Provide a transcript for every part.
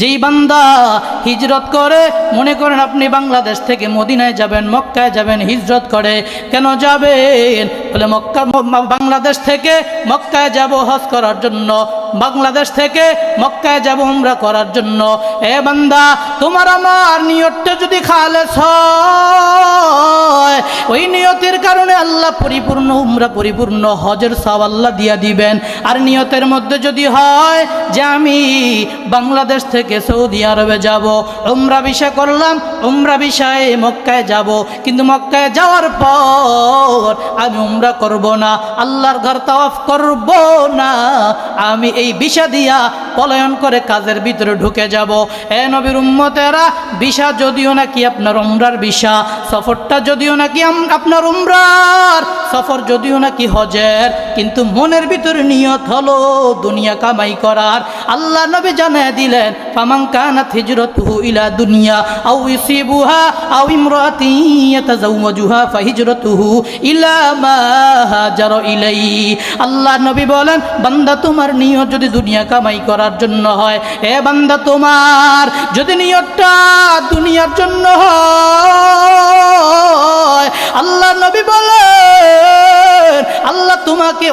যেই বান্দা হিজরত করে, মনে করেন আপনি বাংলাদেশ থেকে মদিনায় যাবেন, মক্কায় যাবেন, হিজরত করে, কেন যাবেন? বলে মক্কা বাংলাদেশ থেকে মক্কায় যাব হজ করার জন্য, বাংলাদেশ থেকে মক্কায় যাব উমরা করার জন্য। এ বান্দা, তোমার আমার নিয়তটা যদি খালেস হয়, ওই নিয়তের কারণে আল্লাহ পরিপূর্ণ, উমরা পরিপূর্ণ, হজের সব আল্লাহ দিয়া দিবেন। আর নিয়তের মধ্যে যদি হয় যে আমি বাংলাদেশ থেকে সৌদি আরবে যাব, উমরা বিষয় করলাম, উমরা বিষয়ে মক্কায় যাব। কিন্তু মক্কায় যাওয়ার পর আমি উমরা করব না, আল্লাহর ঘর তাওয়াফ করব না। আমি এই বিষা দিয়া পলায়ন করে কাজের ভিতরে ঢুকে যাব। এ নবীর উম্মতেরা, বিষা যদিও নাকি আপনার উমরার বিষা, সফরটা যদিও নাকি আপনার উমরার। সফর যদিও নাকি হজের, কিন্তু মনের ভিতরে নিয়ত হলো দুনিয়া কামাই করার। আল্লাহ নবী জানায় দিলেন, ফামান কানাত হিজরতুহু ইলা দুনিয়া, আও ইউসিবুহা, আও ইমরাতি ইয়াতাজাওয়াজুহা, ফাহিজরতুহু ইলা মা হাজার ইলাই আল্লাহ নবী বলেন, বান্দা তোমার নিয়ত যদি দুনিয়া কামাই করার জন্য হয় এ বান্দা তোমার, যদি নিয়তটা দুনিয়ার জন্য হয়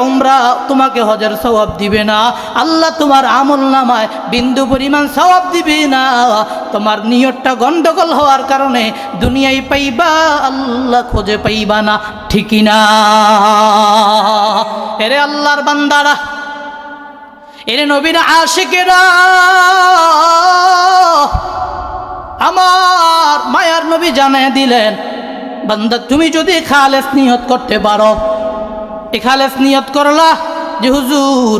উমরা, তোমাকে হজের সওয়াব দিবে না। আল্লাহ তোমার আমল নামায় বিন্দু পরিমাণ সওয়াব দিবে না। তোমার নিয়তটা গন্ডগোল হওয়ার কারণে দুনিয়ায় পাইবা, আল্লাহ খোঁজে পাইবা না। ঠিকই না। এরে আল্লাহর বান্দারা, এরে নবীর আশিকেরা, আমার মায়ার নবী জানায় দিলেন, বান্দা তুমি যদি খালেস নিয়ত করতে পারো এ খালেস নিয়ত করলা যে, হুজুর,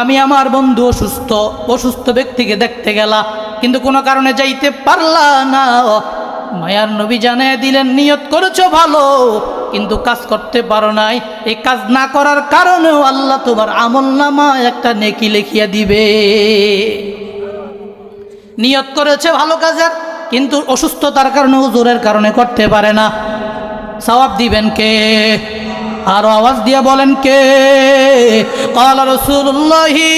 আমি আমার বন্ধু অসুস্থ অসুস্থ ব্যক্তিকে দেখতে গেলা, কিন্তু কোনো কারণে যাইতে পারলা না। মায়ার নবী জানায় দিলেন, নিয়ত করেছ ভালো, কিন্তু কাজ করতে পারো নাই। এই কাজ না করার কারণেও আল্লাহ তোমার আমল নামা একটা নেকি লিখিয়া দিবে। নিয়ত করেছে ভালো কাজের, কিন্তু অসুস্থতার কারণে হুজুরের কারণে করতে পারে না। সওয়াব দিবেন কে? আর আওয়াজ দিয়ে বলেন কে? কাল রসুল্লাহি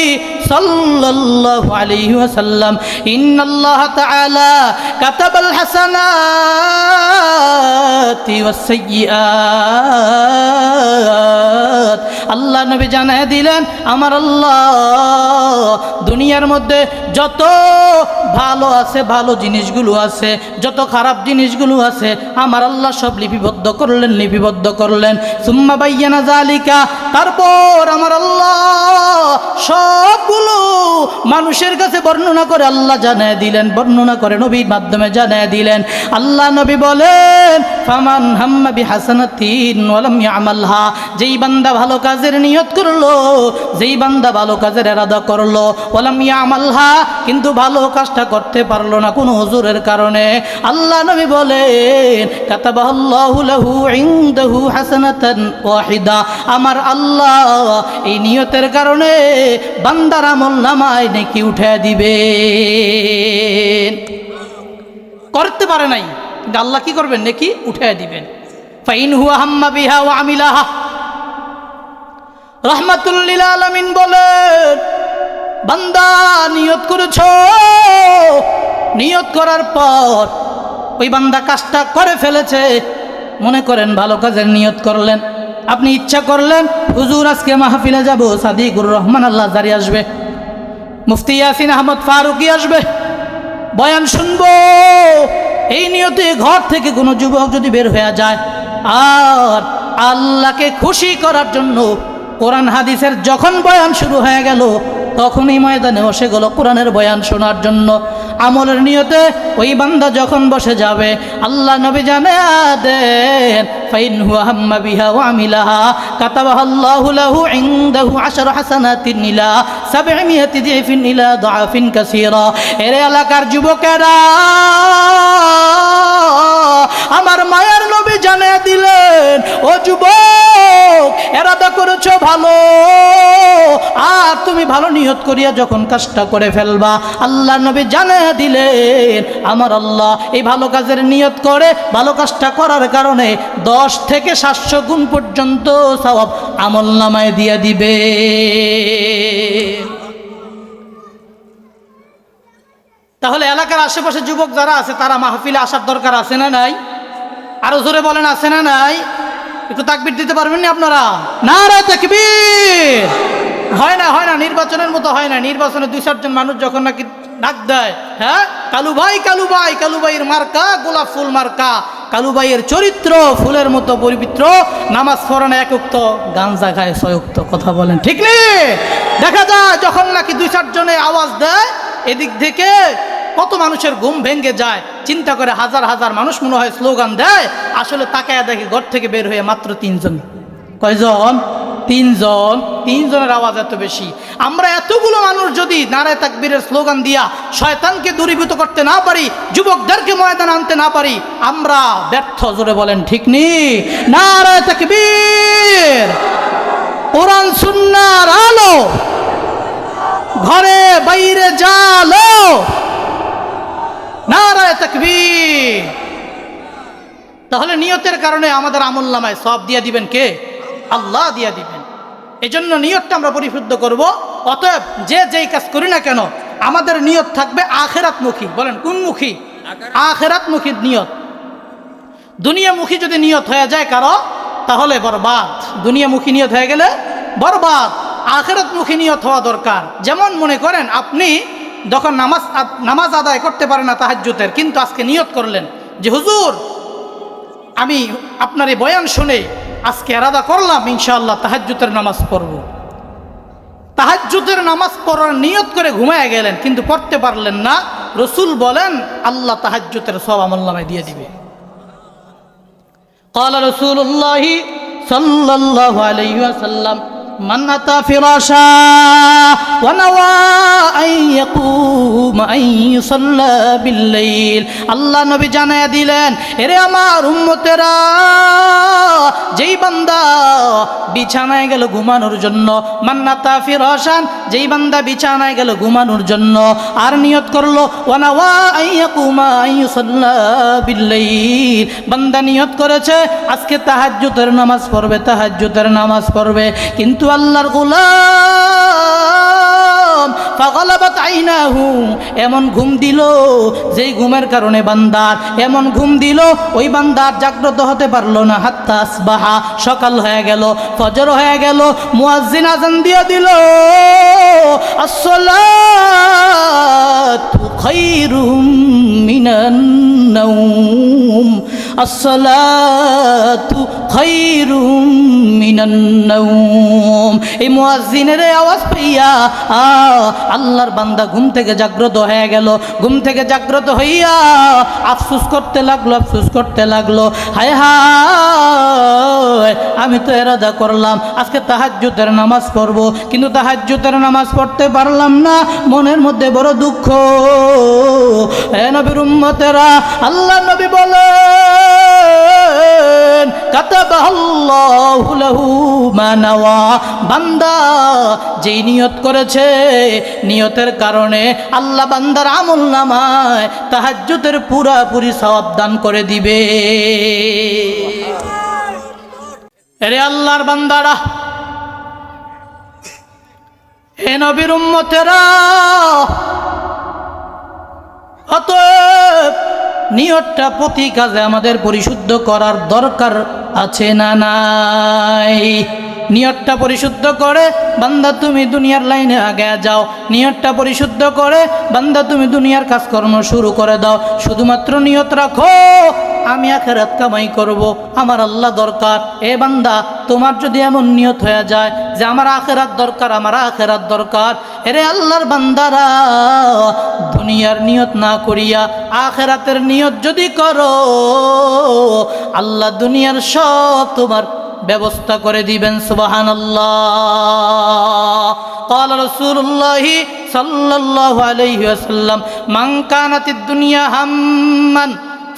সাল্লাল্লাহু আলাইহি ওয়াসাল্লাম, ইন্নাল্লাহ তাআলা কাতাবাল হাসানাতি ওয়াস আল্লাহ নবী জানায় দিলেন, আমার আল্লাহ দুনিয়ার মধ্যে যত ভালো আছে, ভালো জিনিসগুলো আছে, যত খারাপ জিনিসগুলো আছে, আমার আল্লাহ সব লিপিবদ্ধ করলেন লিপিবদ্ধ করলেন। সুম্মা বাইয়ানা জালিকা তারপর আমার আল্লাহ সব সবগুলো মানুষের কাছে বর্ণনা করে আল্লাহ জানায় দিলেন, বর্ণনা করে নবীর মাধ্যমে জানায় দিলেন। আল্লাহ নবী বলেন, ফামান হাম্মা বি হাসানাতিন ওয়ালাম ইয়ামালহা যেই বান্দা ভালো কাজের নিয়ত করল, যেই বান্দা ভালো কাজের এরাদা করল, ওয়ালাম ইয়ামালহা কিন্তু ভালো কাজটা করতে পারল না কোনো হুজুরের কারণে। আল্লাহ নবী বলেন কাতাবাল্লাহু লাহু ইনদাহু হাসানাতান ওয়াহিদা আমার আল্লাহ এই নিয়তের কারণে বান্দার আমল নামায় নাকি উঠে দিবে করতে পারে নাই আল্লাহ কি করবেন? নাকি উঠে দিবেন। ফাইন হুয়া হাম্মা বিহা ও আমিলাহা। রহমাতুল্লিল আলমিন বলেন বান্দা, নিয়ত করেছ? নিয়ত করার পর ওই বান্দা কাজটা করে ফেলেছে। মনে করেন ভালো কাজের নিয়ত করলেন। আপনি ইচ্ছা করলেন, হুজুর, আজকে মাহফিলে যাব। সাদিকুর রহমান আল্লাহ জারি আসবে। মুফতি ইয়াসিন আহমদ ফারুকি আসবে। বয়ান শুনব। এই নিয়তে ঘর থেকে কোনো যুবক যদি বের হয়ে যায়, আর আল্লাহকে খুশি করার জন্য কোরআন হাদিসের যখন বয়ান শুরু হয়ে গেল, তখনই ময়দানে বসে গেল কোরআনের বয়ান শোনার জন্য। আমলের নিয়তে ওই বান্দা যখন বসে যাবে, আল্লাহ নবী জানে দেন ফাইন হুয়া হাম্মা বিহা ওয়া আমিলাহা কাতাবাহা আল্লাহু লাহু ইনদাহু আশর হাসানাতিন ইলা সাবঈমিয়াতি দিফিন ইলা দাআফিন কাসীরা। এর এলাকার যুবকেরা আমার মায়ের নবী জানিয়ে দিলেন, ও যুবক, এরাদা করেছ ভালো। আর তুমি ভালো নিয়ত করিয়া যখন কাজটা করে ফেলবা, আল্লাহ নবী জানিয়ে দিলেন, আমার আল্লাহ এই ভালো কাজের নিয়ত করে, ভালো কাজটা করার কারণে দশ থেকে সাতশো গুণ পর্যন্ত সব আমল নামায় দিয়ে দিবে। তাহলে এলাকার আশেপাশে যুবক যারা আছে, তারা মাহফিলে আসার দরকার আছে না নাই? আরও জোরে বলেন, আছে না নাই? একটু তাকবির দিতে পারবেন না আপনারা? না রে তাকবীর! হয় না হয় না, নির্বাচনের মতো হয় না। নির্বাচনে দুই চারজন মানুষ যখন নাকি ডাক দেয় হ্যাঁ? কালু ভাই কালু ভাই কালু ভাইয়ের মার্কা, গোলাপ ফুল মার্কা। কালু ভাইয়ের চরিত্র, ফুলের মতো পবিত্র নামাজ পড়ানো একুক্ত গাঞ্জা খায় সয়ুক্ত কথা বলেন, ঠিক নেই দেখা যায় যখন নাকি দুই চারজনে আওয়াজ দেয়, এদিক থেকে কত মানুষের ঘুম ভেঙে যায়, চিন্তা করে হাজার হাজার মানুষ মনে হয় স্লোগান দেয়, আসলে তাকায় দেখে ঘর থেকে বের হয়ে মাত্র তিনজন। কয়জন? তিনজন। তিনজনের আওয়াজ এত বেশি। আমরা এতগুলো মানুষ যদি নারায় তাকবীরের স্লোগান দিয়া শয়তানকে দূরীভূত করতে না পারি, যুবকদেরকে ময়দান আনতে না পারি, আমরা ব্যর্থ, জোরে বলেন, ঠিক নি? নারায় তাকবীর! কোরআন, সুন্নার আলো! ঘরে বাইরে জালো! নারায় তাকবীর। তাহলে নিয়তের কারণে আমাদের আমল নামায় সব দিয়ে দিবেন কে? আল্লাহ দিয়ে দিবেন। এজন্য নিয়তটা আমরা পরিশুদ্ধ করব। অতএব যে যেই কাজ করি না কেন, আমাদের নিয়ত থাকবে আখেরাতমুখী। বলেন কোন মুখী আখেরাতমুখী নিয়ত। দুনিয়ামুখী যদি নিয়ত হয়ে যায় কারও, তাহলে বরবাদ। দুনিয়ামুখী নিয়ত হয়ে গেলে বরবাদ। আখেরাতমুখী নিয়ত হওয়া দরকার। যেমন মনে করেন, আপনি যখন নামাজ আদ- নামাজ আদায় করতে পারেন না তাহাজ্জুতের কিন্তু আজকে নিয়ত করলেন যে হুজুর আমি আপনার এই বয়ান শুনে আজকে এরাদা করলাম ইনশাআল্লাহ তাহাজ্জুতের নামাজ পড়ব তাহাজ্জুদের নামাজ পড়ার নিয়ত করে ঘুমায় গেলেন কিন্তু পড়তে পারলেন না রসুল বলেন আল্লাহ তাহাজ্জুতের সব আমল নামায় দিয়ে দিবে قال رسول الله صلى الله عليه وسلم মান্নাতা ফিরাশা ওয়ানাওয়া আই ইয়াকুম আই ইউসাল্লা বিল্লাইল। আল্লাহ নবী জানা দিলেন, এরে আমার উম্মতেরা, যেই বান্দা বিছানায় গেল ঘুমানোর জন্য মান্নাতা ফিরাশান, যেই বান্দা বিছানায় গেল ঘুমানোর জন্য, আর নিয়ত করল আই আই বান্দা নিয়ত করেছে, আজকে তাহাজ্জুদের নামাজ পড়বে, তাহাজ্জুদের নামাজ পড়বে। কিন্তু আল্লাহর গোলাম। ফাগলাবাত আইনাহু এমন ঘুম দিল যেই ঘুমের কারণে বান্দার। এমন ঘুম দিল ওই বান্দার জাগ্রত হতে পারল না। হাত্তা আসবাহা, সকাল হয়ে গেল, ফজর হয়ে গেল, মুয়াজ্জিন আজান দিয়ে দিল। আসসালাতু খায়রুম মিনান আসসালাতু খায়রুম মিনান নাওম। এই মুয়াজ্জিনের আওয়াজ পাইয়া, আ, আল্লাহর বান্দা ঘুম থেকে জাগ্রত হয়ে গেল। ঘুম থেকে জাগ্রত হইয়া আফসুস করতে লাগল, আফসুস করতে লাগল। হায় হায় আমি তো এরাদা করলাম। আজকে তাহাজ্জুদের নামাজ পড়ব। কিন্তু তাহাজ্জুদের নামাজ পড়তে পারলাম না। মনের মধ্যে বড় দুঃখ। এ নবীর উম্মতেরা, আল্লাহ নবী মা বান্দা যেই নিয়ত করেছে, নিয়তের কারণে আল্লাহ বান্দার আমল নামায় তাহাজ্জুদের পুরাপুরি সওয়াব দান করে দিবে। এরে আল্লাহর বান্দারা হে নবীর উম্মতেরা, অতএব নিয়তটা প্রতি কাজে আমাদের পরিশুদ্ধ করার দরকার আছে না নাই? নিয়তটা পরিশুদ্ধ করে, বান্দা তুমি দুনিয়ার লাইনে আগে যাও। নিয়তটা পরিশুদ্ধ করে, বান্দা তুমি দুনিয়ার কাজকর্ম শুরু করে দাও। শুধুমাত্র নিয়ত রাখো আমি আখেরাত কামাই করব আমার আল্লাহ দরকার এ বান্দা তোমার যদি এমন নিয়ত হয়ে যায় যে আমার আখেরাত দরকার আমার আখেরাত দরকার এরে আল্লাহর বান্দারা দুনিয়ার নিয়ত না করিয়া আখেরাতের নিয়ত যদি করো আল্লাহ দুনিয়ার সব তোমার ব্যবস্থা করে দিবেন সুবাহান قال رسول الله صلى الله عليه وسلم من كانت الدنيا هما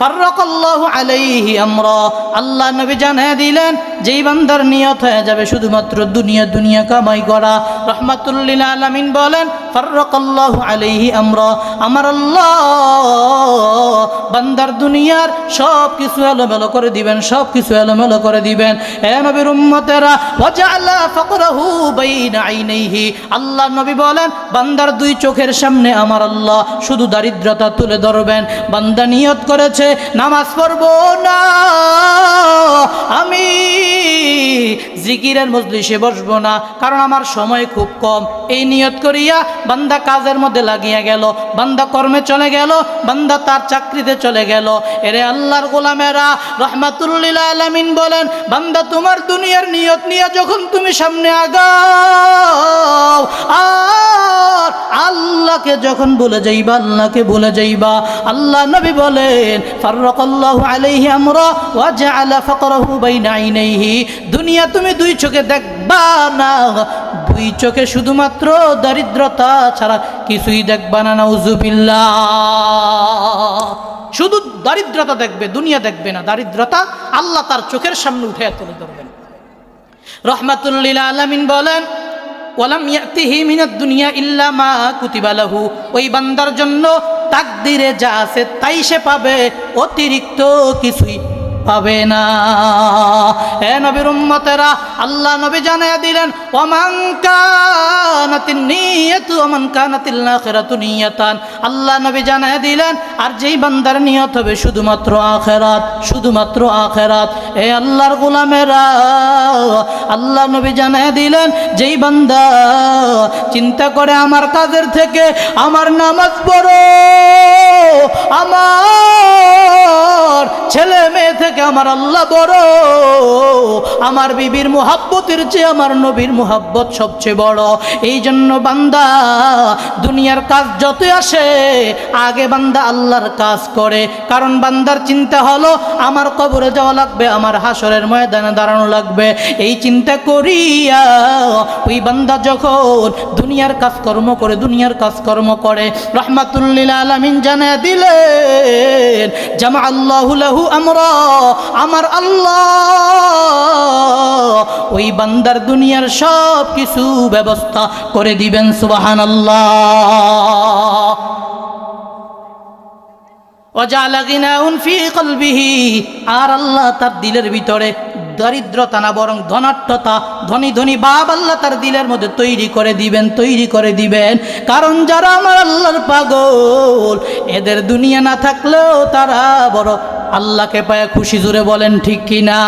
ফাররাকাল্লাহু আলাইহি আমরা। আল্লাহ নবী জানিয়ে দিলেন যেই বান্দার নিয়ত হয়ে যাবে শুধুমাত্র দুনিয়া দুনিয়া কামাই করা। রহমাতুল্লিল আলামিন বলেন, ফাররাকাল্লাহু আলাইহি আমরা। আমার আল্লাহ বান্দার দুনিয়ার সব কিছু এলোমেলো করে দিবেন সব কিছু এলোমেলো করে দিবেন। এ নবীর উম্মতেরা, ওয়াজআলা ফাকরাহু বাইনা আইনাইহি। আল্লাহ নবী বলেন, বান্দার দুই চোখের সামনে আমার আল্লাহ শুধু দারিদ্রতা তুলে ধরবেন। বান্দা নিয়ত করেছে, নামাজ পড়ব না। আমি জিকিরের মজলিসে বসবো না, কারণ আমার সময় খুব কম। এই নিয়ত করিয়া বান্দা কাজের মধ্যে লাগিয়া গেল, বান্দা কর্মে চলে গেল, বান্দা তার চাকরিতে চলে গেল। এরে আল্লাহর গোলামেরা রহমাতুল্লিল আলামিন বলেন, বান্দা তোমার দুনিয়ার নিয়ত নিয়ে যখন তুমি সামনে আগাও, আর আল্লাহকে যখন বলে যাইবা, আল্লাহকে বলে যাইবা। আল্লাহ নবী বলেন, ফাররাকাল্লাহু আলাইহি আমরা ওয়া জাআলা ফাকরাহু বাইনা আইনাইহি। দুনিয়া তুমি দুই চোখে দেখবা না। দুই চোখে শুধুমাত্র দারিদ্রতা ছাড়া কিছুই দেখবা না নাউজুবিল্লাহ শুধু দারিদ্রতা দেখবে, দুনিয়া দেখবে না। দারিদ্রতা আল্লাহ তার চোখের সামনে উঠে তুলে ধরবেন। রহমাতুল্লিল আলামিন বলেন, ওয়ালাম ইয়াতিহি দুনিয়া ইল্লা মা কুতিবা লাহু। ওই বান্দার জন্য তাকদিরে যা আছে তাই সে পাবে, অতিরিক্ত কিছুই পাবে না। এ নবীর উম্মতেরা, আল্লাহ নবী জানায়া দিলেন, ওমান কানাতিন নিয়াতু, ওমান কানাতিল আখিরাতু নিয়াতান। আল্লাহ নবী জানায়া দিলেন, আর যেই বান্দার নিয়ত হবে শুধুমাত্র আখেরাত শুধুমাত্র আখেরাত। এ আল্লাহর গোলামেরা, আল্লাহ নবী জানায়া দিলেন, যেই বান্দা চিন্তা করে আমার কাজের থেকে আমার নামাজ পড়ো, আমার ছেলে মেয়ে থেকে আমার আল্লাহ বড়। আমার বিবির মোহাব্বতের চেয়ে আমার নবীর মোহাব্বত সবচেয়ে বড়। এই জন্য বান্দা, দুনিয়ার কাজ যতই আসে, আগে বান্দা আল্লাহর কাজ করে। কারণ বান্দার চিন্তা হলো, আমার কবরে যাওয়া লাগবে, আমার হাসরের ময়দানে দাঁড়ানো লাগবে। এই চিন্তা করিয়া ওই বান্দা যখন দুনিয়ার কাজকর্ম করে, দুনিয়ার কাজকর্ম করে রহমাতুল্লিল আলমিন জানা দিলেন জামা আল্লাহু আমরা আল্লাহ। ওই বান্দার দুনিয়ার সব কিছু ব্যবস্থা করে দিবেন সুবাহান আল্লাহ আর আল্লাহ তার দিলের ভিতরে দরিদ্রতা না, বরং ধনাট্যতা ধনী ধনী বাপ আল্লাহ তার দিলের মধ্যে তৈরি করে দিবেন, তৈরি করে দিবেন। কারণ যারা আমার আল্লাহর পাগল, এদের দুনিয়া না থাকলেও তারা বড় আল্লাহকে পায়ে খুশি জুড়ে বলেন, ঠিক কিনা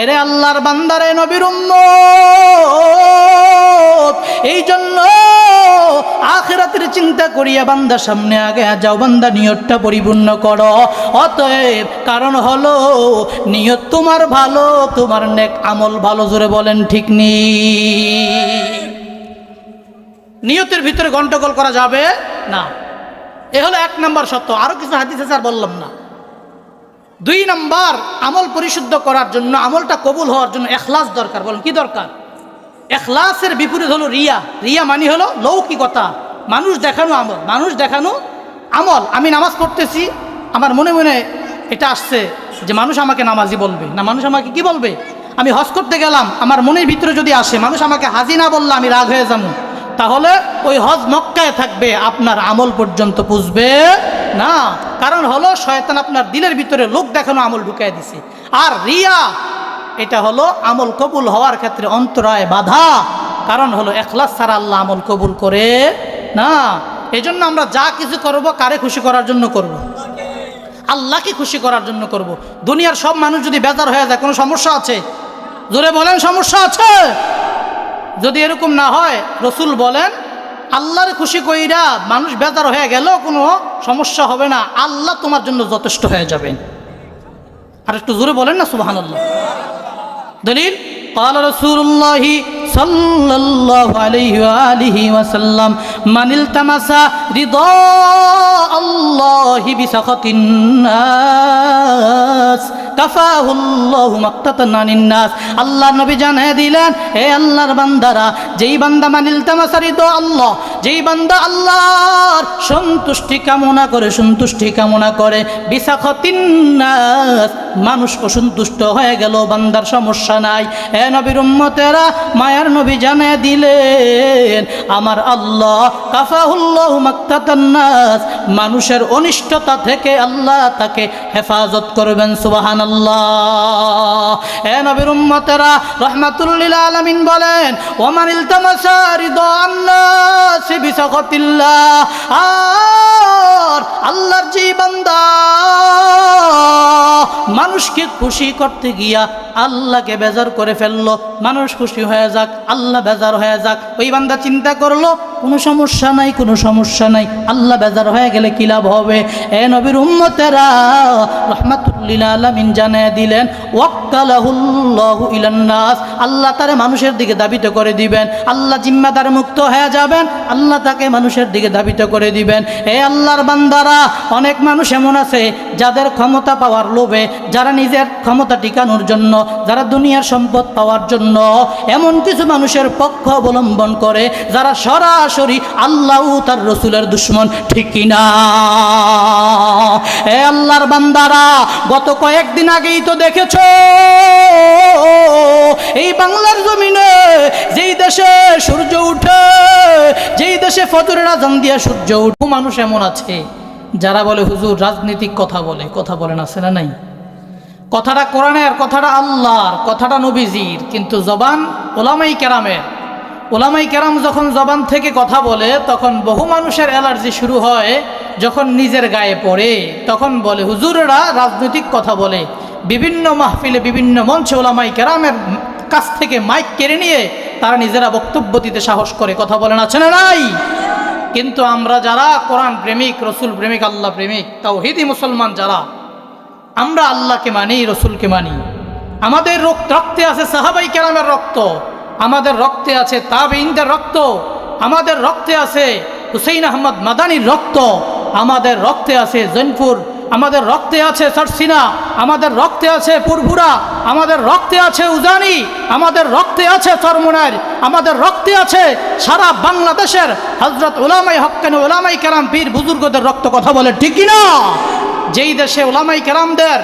এরে আল্লাহর বান্দারে নবীর এই জন্য আখেরাতের চিন্তা করিয়া বান্দা সামনে আগে যাও, বান্দা নিয়তটা পরিপূর্ণ করো। অতএব কারণ হলো নিয়ত তোমার ভালো, তোমার নেক আমল ভালো, জোরে বলেন ঠিক নি। নিয়তের ভিতরে গন্ডগোল করা যাবে না। এ হলো এক নম্বর সত্য, আরও কিছু আছে আর বললাম না। দুই নম্বর, আমল পরিশুদ্ধ করার জন্য, আমলটা কবুল হওয়ার জন্য এখলাস দরকার। বলেন, কি দরকার? এখলাসের বিপরীত হলো রিয়া। রিয়া মানি হলো লৌকিকতা। মানুষ দেখানো আমল, মানুষ দেখানো আমল। আমি নামাজ পড়তেছি, আমার মনে মনে এটা আসছে যে মানুষ আমাকে নামাজি বলবে। না, মানুষ আমাকে কি বলবে? আমি হজ করতে গেলাম, আমার মনের ভিতরে যদি আসে, মানুষ আমাকে হাজি না বললে আমি রাগ হয়ে যাব। তাহলে ওই হজ মক্কায় থাকবে, আপনার আমল পর্যন্ত পুষবে না। কারণ হলো শয়তান আপনার দিলের ভিতরে লোক দেখানো আমল ঢুকাই দিছে। আর রিয়া, এটা হলো আমল কবুল হওয়ার ক্ষেত্রে অন্তরায় বাধা। কারণ হলো এখলাস ছাড়া আল্লাহ আমল কবুল করে না। এই জন্য আমরা যা কিছু করব, কারে খুশি করার জন্য করব। আল্লাহকে খুশি করার জন্য করব। দুনিয়ার সব মানুষ যদি বেজার হয়ে যায় কোনো সমস্যা আছে জোরে বলেন সমস্যা আছে যদি এরকম না হয় রসুল বলেন আল্লাহর খুশি কইরা মানুষ বেজার হয়ে গেল কোনো সমস্যা হবে না আল্লাহ তোমার জন্য যথেষ্ট হয়ে যাবেন আর একটু জোরে বলেন না সুবাহান আল্লাহ দলিল قال رسول الله সাল্লাল্লাহু আলাইহি ওয়া আলিহি ওয়াসাল্লাম, মানিল তামাসা রিদা আল্লাহ নবী জানিয়ে দিলেন, হে আল্লাহর বান্দারা, যেই বান্দা মানিল তামাসা রিদ আল্লাহ যেই বান্দা আল্লাহর সন্তুষ্টি কামনা করে, সন্তুষ্টি কামনা করে, বিসাখতিন নাস, মানুষ অসন্তুষ্ট হয়ে গেল, বান্দার সমস্যা নাই। এ নবীর উম্মতেরা মায়া মায়ার নবী জানিয়ে দিলেন, আমার আল্লাহ কাফাহুল্লাহ মাক্তাতান্নাস, মানুষের অনিষ্টতা থেকে আল্লাহ তাকে হেফাজত করবেন সুবাহান আল্লাহ হে নবীর উম্মতেরা রহমাতুল্লিল আলামিন বলেন ওমান ইলতামাসা রিদান্নাস বিসাখাতিল্লাহ আর আল্লাহর যে বান্দা। মানুষকে খুশি করতে গিয়া আল্লাহকে বেজার করে ফেলল। মানুষ খুশি হয়ে যাক, আল্লাহ বেজার হয়ে যাক। ওই বান্দা চিন্তা করল কোনো সমস্যা নাই, কোনো সমস্যা নাই। আল্লাহ বেজার হয়ে গেলে কি লাভ হবে? এ নবীর উম্মতেরা রহমাতুল্লিল আলমিন জানিয়ে দিলেন, ওয়াক্কালাহুল্লাহু ইলান্নাস আল্লাহ তারে মানুষের দিকে দাবিত করে দিবেন। আল্লাহ জিম্মাদার মুক্ত হয়ে যাবেন, আল্লাহ তাকে মানুষের দিকে দাবিত করে দিবেন। এ আল্লাহর বান্দারা, অনেক মানুষ এমন আছে, যাদের ক্ষমতা পাওয়ার লোভে, যারা নিজের ক্ষমতা টিকানোর জন্য, যারা দুনিয়ার সম্পদ পাওয়ার জন্য, এমন কিছু মানুষের পক্ষ অবলম্বন করে, যারা সরাসরি আল্লাহ তার রসুলের দুশ্মন, ঠিক কিনা? এ আল্লাহর বান্দারা, গত কয়েকদিন আগেই তো দেখেছ, এই বাংলার জমিনে যেই দেশে সূর্য উঠে, যেই দেশে ফজরের আজান দিয়া সূর্য উঠে মানুষ এমন আছে, যারা বলে, হুজুর, রাজনীতিক কথা বলে। কথা বলেন, আছে না নাই? কথাটা কোরআনের, কথাটা আল্লাহর, কথাটা নবীজির, কিন্তু জবান ওলামাই কেরামের। ওলামাই কেরাম যখন জবান থেকে কথা বলে, তখন বহু মানুষের অ্যালার্জি শুরু হয় যখন নিজের গায়ে পড়ে। তখন বলে, হুজুরেরা রাজনৈতিক কথা বলে। বিভিন্ন মাহফিলে বিভিন্ন মঞ্চে ওলামাই কেরামের কাছ থেকে মাইক কেড়ে নিয়ে তারা নিজেরা বক্তব্য দিতে সাহস করে। কথা বলেন, আছে না নাই? কিন্তু আমরা যারা কোরআন প্রেমিক, রসুল প্রেমিক, আল্লাহ প্রেমিক, তাওহিদি মুসলমান যারা, আমরা আল্লাহকে মানি, রসুলকে মানি। আমাদের রক- রক্তে আছে সাহাবাই কেরামের রক্ত। আমাদের রক্তে আছে তাবেইনদের রক্ত, আমাদের রক্তে আছে হুসেইন আহমদ মাদানির রক্ত, আমাদের রক্তে আছে জৈনপুর, আমাদের রক্তে আছে সরসিনা, আমাদের রক্তে আছে পুরভুরা, আমাদের রক্তে আছে উজানি, আমাদের রক্তে আছে চরমুনার, আমাদের রক্তে আছে সারা বাংলাদেশের হজরত ওলামাই হক্কেন ওলামাই কেরাম পীর বুজুর্গদের রক্ত কথা বলে ঠিক না যেই দেশে ওলামাই কেরামদের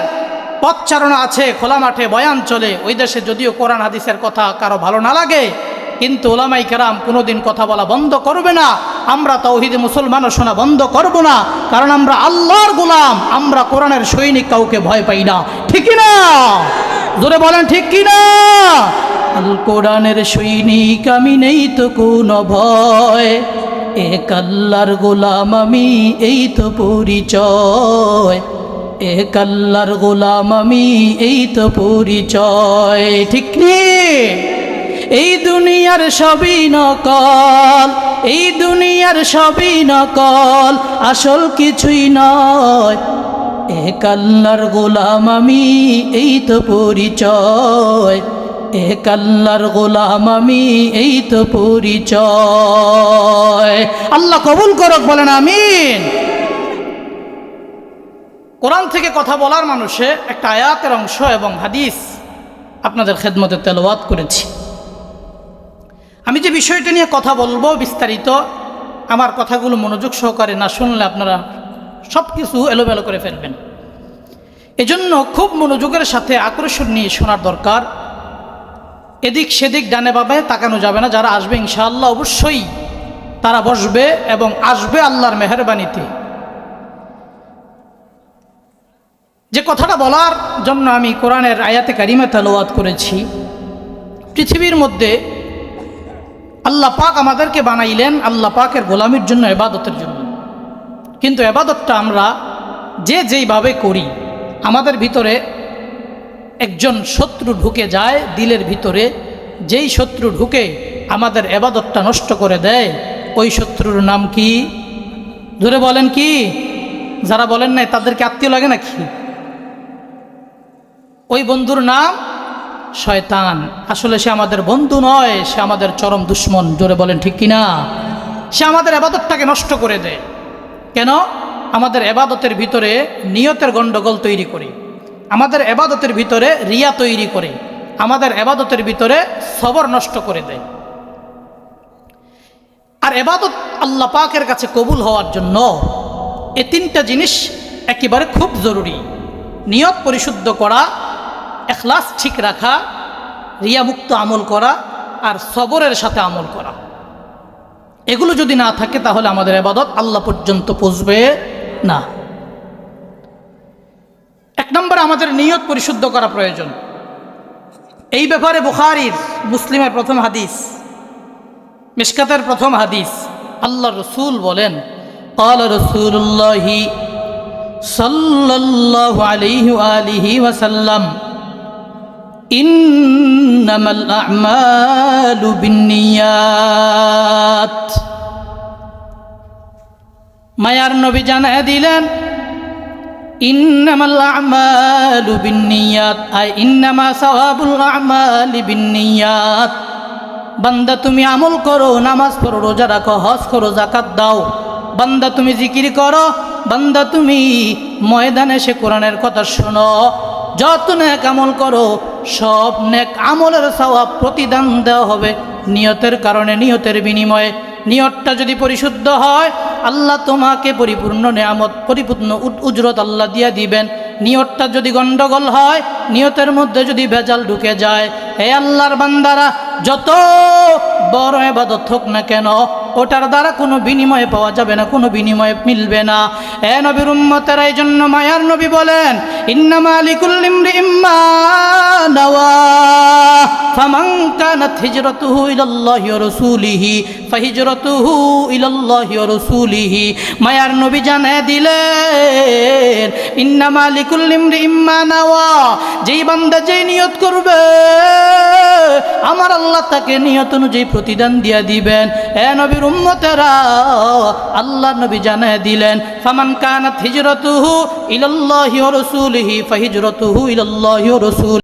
পথচারণা আছে, খোলা মাঠে বয়ান চলে। ওই দেশে যদিও কোরআন হাদিসের কথা কারও ভালো না লাগে, কিন্তু ওলামাই কেরাম কোনোদিন কথা বলা বন্ধ করবে না। আমরা তৌহিদে মুসলমানও শোনা বন্ধ করব না, কারণ আমরা আল্লাহর গোলাম, আমরা কোরআনের সৈনিক কাউকে ভয় পাই না। ঠিক না জোরে বলেন, ঠিক কি না আল কোরআনের সৈনিক আমি নেই তো কোনো ভয়, এক আল্লাহর গোলাম আমি, এই তো পরিচয়। এক আল্লাহর গোলাম আমি, এই তো পরিচয়। ঠিক এই দুনিয়ার সবই নকল, এই দুনিয়ার সবই নকল, আসল কিছুই নয়। এক আল্লাহর গোলাম আমি, এই তো পরিচয়। এক আল্লাহর গোলাম আমি, এই তো পরিচয়। আল্লাহ কবুল করক, বলেন আমিন। কোরআন থেকে কথা বলার মানুষে একটা আয়াতের অংশ এবং হাদিস আপনাদের খেদমতে তেলাওয়াত করেছি। আমি যে বিষয়টা নিয়ে কথা বলব বিস্তারিত, আমার কথাগুলো মনোযোগ সহকারে না শুনলে আপনারা সব কিছু এলোমেলো করে ফেলবেন। এজন্য খুব মনোযোগের সাথে আকর্ষণ নিয়ে শোনার দরকার। এদিক সেদিক ডানে বাবে তাকানো যাবে না, যারা আসবে ইনশাআল্লাহ অবশ্যই তারা বসবে এবং আসবে আল্লাহর মেহরবানিতে। যে কথাটা বলার জন্য আমি কোরআনের আয়াতে কারিমা তালোয়াত করেছি, পৃথিবীর মধ্যে আল্লাহ পাক আমাদেরকে বানাইলেন আল্লাহ পাকের গোলামির জন্য এবাদতের জন্য। কিন্তু এবাদতটা আমরা যে যেইভাবে করি, আমাদের ভিতরে একজন শত্রু ঢুকে যায়, দিলের ভিতরে যেই শত্রু ঢুকে আমাদের এবাদতটা নষ্ট করে দেয়, ওই শত্রুর নাম কি? ধরে বলেন কি? যারা বলেন নাই, তাদেরকে আত্মীয় লাগে নাকি? ওই বন্ধুর নাম শয়তান। আসলে সে আমাদের বন্ধু নয়, সে আমাদের চরম দুশ্মন, জোরে বলেন ঠিক কিনা? সে আমাদের আবাদতটাকে নষ্ট করে দেয়। কেন? আমাদের এবাদতের ভিতরে নিয়তের গণ্ডগোল তৈরি করে। আমাদের এবাদতের ভিতরে রিয়া তৈরি করে। আমাদের এবাদতের ভিতরে সবর নষ্ট করে দেয়। আর এবাদত আল্লাহ পাকের কাছে কবুল হওয়ার জন্য এ তিনটা জিনিস একেবারে খুব জরুরি। নিয়ত পরিশুদ্ধ করা এখলাস ঠিক রাখা রিয়ামুক্ত আমল করা আর সবরের সাথে আমল করা এগুলো যদি না থাকে তাহলে আমাদের এবাদত আল্লাহ পর্যন্ত পৌঁছবে না এক নম্বরে আমাদের নিয়ত পরিশুদ্ধ করা প্রয়োজন এই ব্যাপারে বুখারির মুসলিমের প্রথম হাদিস মিশকাতের প্রথম হাদিস আল্লাহ রসুল বলেন قال رسول الله صلى الله عليه وآله وسلم মায়ার নবী জানা দিলেন বান্দা তুমি আমল করো, নামাজ পড়ো, রোজা রাখো, হজ করো জাকাত দাও। বান্দা তুমি জিকির করো, বান্দা তুমি ময়দানে সে কোরআনের কথা শোনো। যত নাক কামল করো সব নেক আমলের সওয়াব প্রতিদান দেওয়া হবে। নিয়তের কারণে, নিয়তের বিনিময়ে। নিয়তটা যদি পরিশুদ্ধ হয়, আল্লাহ তোমাকে পরিপূর্ণ নেয়ামত, পরিপূর্ণ উজ- উজরত আল্লাহ দিয়ে দিবেন। নিয়তটা যদি গন্ডগোল হয়, নিয়তের মধ্যে যদি ভেজাল ঢুকে যায় হে আল্লাহর বান্দারা, যত বড় এবাদত হোক না কেন ওটার দ্বারা কোনো বিনিময়ে পাওয়া যাবে না, কোনো বিনিময়ে মিলবে না। এ নবীর উম্মতের এই জন্য মায়ার নবী বলেন, ইন্নামা আলিকুল ইমরি ইম্মা নাওয়া। ফামান কানাত হিজরাতুহু ইলাল্লাহি ওয়া রাসূলিহি, ফাহিজরাতুহু ইলাল্লাহি ওয়া রাসূলিহি। মায়ার নবী জানায় দিলেন, ইন্নামা ইমরি ইম্মা নাওয়া, যেই বান্দা যেই নিয়ত করবে, আমার আল্লাহ তাকে নিয়ত অনুযায়ী প্রতিদান দিয়া দিবেন। এ নবীর উম্মতেরা আল্লাহ নবী জানায় দিলেন, ফামান কানাত হিজরতুহু ইলাল্লাহি ওয়া রাসূলিহি, ফাহিজরতুহু ইলাল্লাহি ওয়া রাসূল